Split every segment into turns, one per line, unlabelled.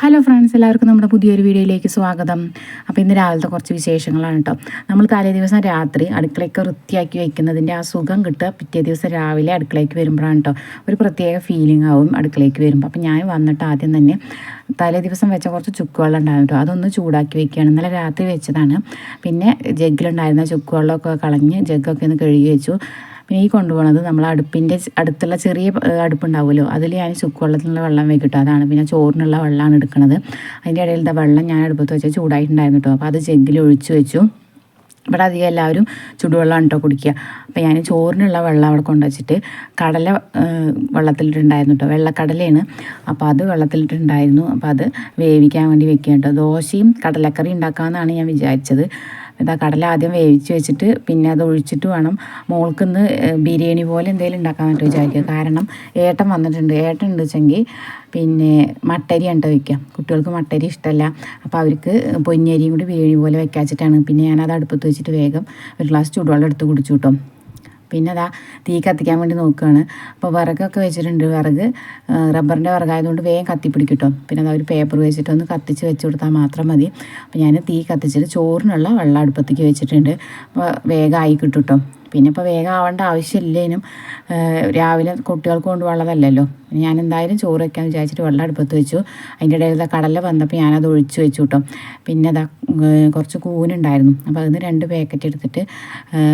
Hello friends എല്ലാവർക്കും നമ്മുടെ പുതിയൊരു വീഡിയോയിലേക്ക് സ്വാഗതം. അപ്പോൾ ഇന്ന് രാവിലത്തെ കുറച്ച് വിശേഷങ്ങളാണ് കേട്ടോ നമ്മൾ തലേ ദിവസം രാത്രി അടുക്കളയൊക്കെ വൃത്തിയാക്കി വെക്കുന്നതിന്റെ ആ സുഖം കിട്ടുക പിറ്റേ ദിവസം രാവിലെ അടുക്കളയ്ക്ക് വരുമ്പോഴാണ് കേട്ടോ ഒരു പ്രത്യേക ഫീലിംഗ് ആവും അടുക്കളയ്ക്ക് വരുമ്പോൾ അപ്പോൾ ഞാൻ വന്നിട്ട് ആദ്യം തന്നെ തലേ ദിവസം വെച്ച കുറച്ച് ചുക്കുവെള്ളം ഉണ്ടായിരുന്നു കേട്ടോ അതൊന്ന് ചൂടാക്കി വെക്കുകയാണ്. ഇന്നലെ രാത്രി വെച്ചതാണ്. പിന്നെ ജഗ്ഗിലുണ്ടായിരുന്ന ചുക്കുവെള്ളമൊക്കെ കളഞ്ഞ് ജഗ്ഗൊക്കെ ഒന്ന് കഴുകി വെച്ചു. പിന്നെ ഈ കൊണ്ടുപോകുന്നത് നമ്മൾ അടുപ്പിന്റെ അടുത്തുള്ള ചെറിയ അടുപ്പുണ്ടാവുമല്ലോ. അതിൽ ഞാൻ ചുക്കുവെള്ളത്തിനുള്ള വെള്ളം വെക്കിട്ടോ. അതാണ് പിന്നെ ചോറിനുള്ള വെള്ളമാണ് എടുക്കുന്നത് അതിന്റെ ഇടയിലത്തെ വെള്ളം ഞാൻ അടുപ്പത്ത് വെച്ചാൽ ചൂടായിട്ടുണ്ടായിരുന്നു കേട്ടോ അപ്പോൾ അത് ജഗ്ഗിൽ ഒഴിച്ചു വെച്ചു. ഇവിടെ അധികം എല്ലാവരും ചുടുവെള്ളം കേട്ടോ കുടിക്കുക അപ്പോൾ ഞാൻ ചോറിനുള്ള വെള്ളം അവിടെ കൊണ്ടുവച്ചിട്ട് കടല വെള്ളത്തിലിട്ടുണ്ടായിരുന്നു കേട്ടോ വെള്ളക്കടലയാണ്. അപ്പോൾ അത് വെള്ളത്തിലിട്ടുണ്ടായിരുന്നു. അപ്പോൾ അത് വേവിക്കാൻ വേണ്ടി വെക്കുക കേട്ടോ ദോശയും കടലക്കറി ഉണ്ടാക്കാമെന്നാണ് ഞാൻ വിചാരിച്ചത്. ഇതാ കടല ആദ്യം വേവിച്ച് വെച്ചിട്ട് പിന്നെ അത് ഒഴിച്ചിട്ട് വേണം. മോൾക്കിന്ന് ബിരിയാണി പോലെ എന്തെങ്കിലും ഉണ്ടാക്കാൻ വിചാരിക്കുക. കാരണം ഏട്ടൻ വന്നിട്ടുണ്ട്. ഏട്ടൻ ഉണ്ട് വെച്ചെങ്കിൽ പിന്നെ മട്ടരി ഉണ്ട് വയ്ക്കാം കുട്ടികൾക്ക് മട്ടരി ഇഷ്ടമല്ല അപ്പോൾ അവർക്ക് പൊന്നരിയും കൂടി ബിരിയാണി പോലെ വെക്കാച്ചിട്ടാണ്. പിന്നെ ഞാനത് അടുപ്പത്ത് വെച്ചിട്ട് വേഗം ഒരു ഗ്ലാസ് ചൂടുവെള്ളം എടുത്ത് കുടിച്ചു കിട്ടും പിന്നെ അതാ തീ കത്തിക്കാൻ വേണ്ടി നോക്കുകയാണ് അപ്പോൾ വിറകൊക്കെ വെച്ചിട്ടുണ്ട്. വിറക് റബ്ബറിന്റെ വിറകായതുകൊണ്ട് വേഗം കത്തിപ്പിടിക്കട്ടോ. പിന്നെ അതാ ഒരു പേപ്പർ വെച്ചിട്ട് ഒന്ന് കത്തിച്ച് വെച്ച് കൊടുത്താൽ മാത്രം മതി. അപ്പോൾ ഞാൻ തീ കത്തിച്ചിട്ട് ചോറിനുള്ള വെള്ളം അടുപ്പത്തേക്ക് വെച്ചിട്ടുണ്ട്. അപ്പോൾ വേഗം ആയി കിട്ടും പിന്നെ ഇപ്പോൾ വേഗം ആവേണ്ട ആവശ്യമില്ലേനും. രാവിലെ കുട്ടികൾക്ക് കൊണ്ടുപോകുള്ളതല്ലല്ലോ ഞാൻ എന്തായാലും ചോറ് വയ്ക്കാമെന്ന് വിചാരിച്ചിട്ട് വെള്ളം അടുപ്പത്ത് വെച്ചു. അതിന്റെ ഇടയിൽ കടല വന്നപ്പോൾ ഞാനത് ഒഴിച്ചു വെച്ചു കേട്ടോ. പിന്നെ അതാ കുറച്ച് കൂനുണ്ടായിരുന്നു അപ്പോൾ അതിന് രണ്ട് പാക്കറ്റ് എടുത്തിട്ട്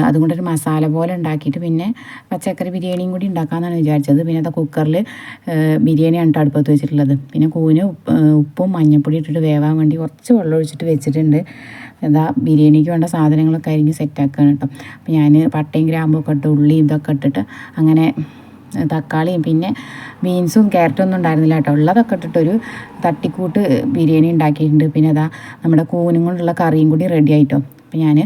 അതും ഒരു മസാല പോലെ ഉണ്ടാക്കിയിട്ട് പിന്നെ പച്ചക്കറി ബിരിയാണിയും കൂടി ഉണ്ടാക്കാമെന്നാണ് വിചാരിച്ചത്. പിന്നെ അത് കുക്കറിൽ ബിരിയാണിയാണ് കേട്ടോ അടുപ്പത്ത് വെച്ചിട്ടുള്ളത്. പിന്നെ കൂന് ഉപ്പും മഞ്ഞൾപ്പൊടി ഇട്ടിട്ട് വേവാൻ വേണ്ടി കുറച്ച് വെള്ളം ഒഴിച്ചിട്ട് വെച്ചിട്ടുണ്ട്. എന്താ ബിരിയാണിക്ക് വേണ്ട സാധനങ്ങളൊക്കെ അരിഞ്ഞ് സെറ്റാക്കുകയാണ് കേട്ടോ. അപ്പോൾ ഞാൻ പട്ടയും ഗ്രാമ്പൊക്കെ ഇട്ട് ഉള്ളിയും ഇതൊക്കെ ഇട്ടിട്ട് അങ്ങനെ തക്കാളിയും പിന്നെ ബീൻസും ക്യാരറ്റും ഒന്നും ഉണ്ടായിരുന്നില്ല കേട്ടോ. ഉള്ളതൊക്കെ ഇട്ടിട്ടൊരു തട്ടിക്കൂട്ട് ബിരിയാണി ഉണ്ടാക്കിയിട്ടുണ്ട്. പിന്നെ അതാ നമ്മുടെ കൂനും കൊണ്ടുള്ള കറിയും കൂടി റെഡി ആയിട്ടോ. അപ്പോൾ ഞാൻ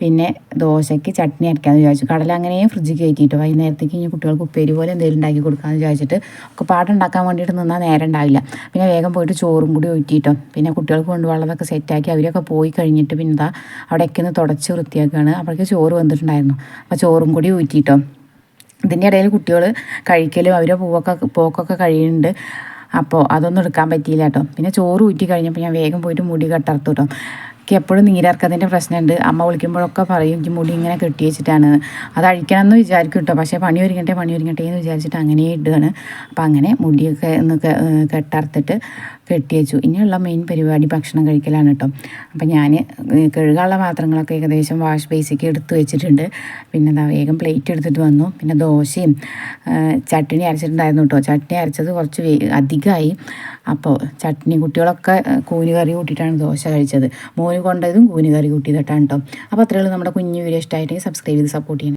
പിന്നെ ദോശയ്ക്ക് ചട്നി അരയ്ക്കാമെന്ന് വിചാരിച്ചു. കടല അങ്ങനെ ഫ്രിഡ്ജിൽ കയറ്റിയിട്ട് വൈകുന്നേരത്തേക്ക് ഇനി കുട്ടികൾക്ക് ഉപ്പേരി പോലെ എന്തെങ്കിലും ഉണ്ടാക്കി കൊടുക്കാമെന്ന് വിചാരിച്ചിട്ട് ഒക്കെ പാട്ടുണ്ടാക്കാൻ വേണ്ടിയിട്ട് നിന്നാൽ നേരം ഉണ്ടാവില്ല. പിന്നെ വേഗം പോയിട്ട് ചോറും കൂടി ഊറ്റിയിട്ടോ. പിന്നെ കുട്ടികൾക്ക് കൊണ്ടുപോകാനുള്ളതൊക്കെ സെറ്റാക്കി അവരൊക്കെ പോയി കഴിഞ്ഞിട്ട് പിന്നെ ഇതാ അവിടേക്ക് ഒന്ന് തുടച്ച് വൃത്തിയാക്കുകയാണ്. അപ്പോഴേക്ക് ചോറ് വന്നിട്ടുണ്ടായിരുന്നു. അപ്പോൾ ചോറും കൂടി ഊറ്റിയിട്ടോ. ഇതിന്റെ ഇടയിൽ കുട്ടികൾ കഴിക്കലും അവരെ പൂവൊക്കെ പോക്കൊക്കെ കഴിയുന്നുണ്ട്. അപ്പോൾ അതൊന്നും എടുക്കാൻ പറ്റിയില്ല കേട്ടോ. പിന്നെ ചോറ് ഊറ്റി കഴിഞ്ഞപ്പോൾ ഞാൻ വേഗം പോയിട്ട് മുടി കട്ടർത്തു കേട്ടോ. എനിക്ക് എപ്പോഴും നീരിറക്കത്തിന്റെ പ്രശ്നമുണ്ട്. അമ്മ വിളിക്കുമ്പോഴൊക്കെ പറയും എനിക്ക് മുടി ഇങ്ങനെ കെട്ടി വെച്ചിട്ടാണ് അത് അഴിക്കണം എന്ന് വിചാരിക്കും കേട്ടോ. പക്ഷേ പണി ഒരുങ്ങട്ടെ പണി ഒരുങ്ങട്ടെ എന്ന് വിചാരിച്ചിട്ട് അങ്ങനെ ഇടുകയാണ്. അപ്പോൾ അങ്ങനെ മുടിയൊക്കെ ഒന്ന് കെട്ടറുത്തിട്ട് കെട്ടി വെച്ചു ഇനിയുള്ള മെയിൻ പരിപാടി ഭക്ഷണം കഴിക്കലാണ് കേട്ടോ അപ്പം ഞാൻ കഴുകാനുള്ള പാത്രങ്ങളൊക്കെ ഏകദേശം വാഷ് ബേസിക്ക് എടുത്ത് വെച്ചിട്ടുണ്ട്. പിന്നെ എന്താ വേഗം പ്ലേറ്റ് എടുത്തിട്ട് വന്നു. പിന്നെ ദോശയും ചട്നി അരച്ചിട്ടുണ്ടായിരുന്നു കേട്ടോ ചട്നി അരച്ചത് കുറച്ച് അധികമായി. അപ്പോൾ ചട്നി കുട്ടികളൊക്കെ കൂനി കറി കൂട്ടിയിട്ടാണ് ദോശ കഴിച്ചത്. മോന് കൊണ്ടതും കൂനി കറി കൂട്ടിയതിട്ടാണ് കേട്ടോ അപ്പോൾ അത്രയുള്ളൂ നമ്മുടെ കുഞ്ഞു വീഡിയോ ഇഷ്ടമായിട്ടെങ്കിൽ സബ്സ്ക്രൈബ് ചെയ്ത് സപ്പോർട്ട് ചെയ്യണം.